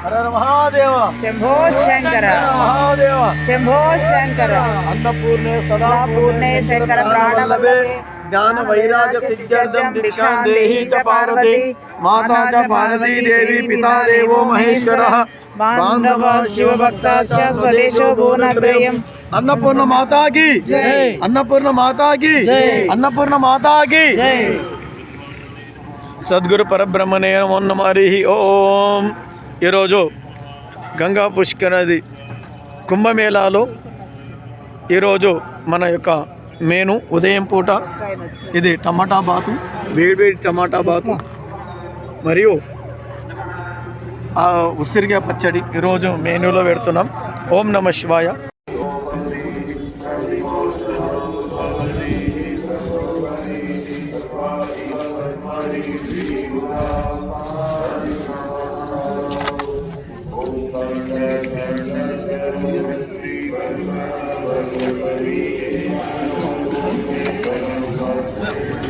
హర హర మహాదేవ శంభో శంకర హర మహాదేవ శంభో శంకర అన్నపూర్ణే సదా పూర్ణే శంకర ప్రాణవల్లభే జ్ఞాన వైరాగ్య సిద్ధ్యర్థం దీక్షాం దేహి చ పార్వతి. మాతా చ పార్వతీ దేవి పితా దేవో మహేశ్వర. బాంధవ శివభక్తాశ్చ స్వదేశో అన్నపూర్ణ మాతాకి. అన్నపూర్ణ మాతాకి. అన్నపూర్ణ మాతాకి. సద్గురు పరబ్రహ్మణే నమో నమః హరి ఓం. ఈరోజు గంగా పుష్కరది కుంభమేళాలో ఈరోజు మన యొక్క నేను ఉదయం పూట. ఇది టమాటా బాతు. వేడివేడి టమాటా బాతు. మరియు ఉసిరిగా పచ్చడి ఈరోజు మెనూలో పెడుతున్నాం. ఓం నమ శివాయ.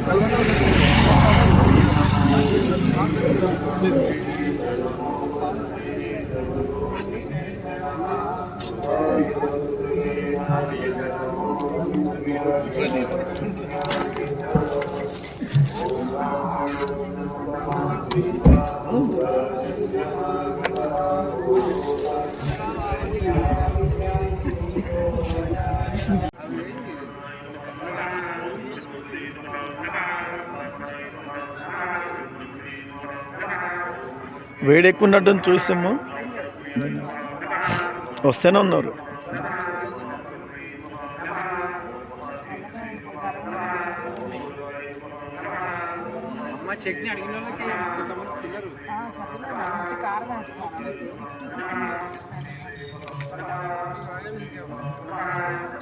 Thank you. వేడెక్కున్నట్టు చూస్తాము వస్తూనే ఉన్నారు. చట్నీ అడిగిన వాళ్ళకి కొంతమంది తినరు. కారం వేస్తాను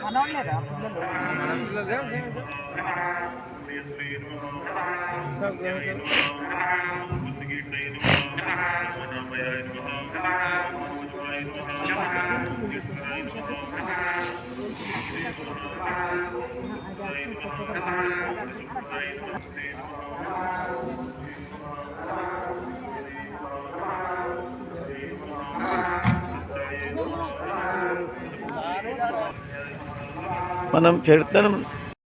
మనోళ్ళేరా పిల్లలు? మన పిల్లలే మనం పెడతాం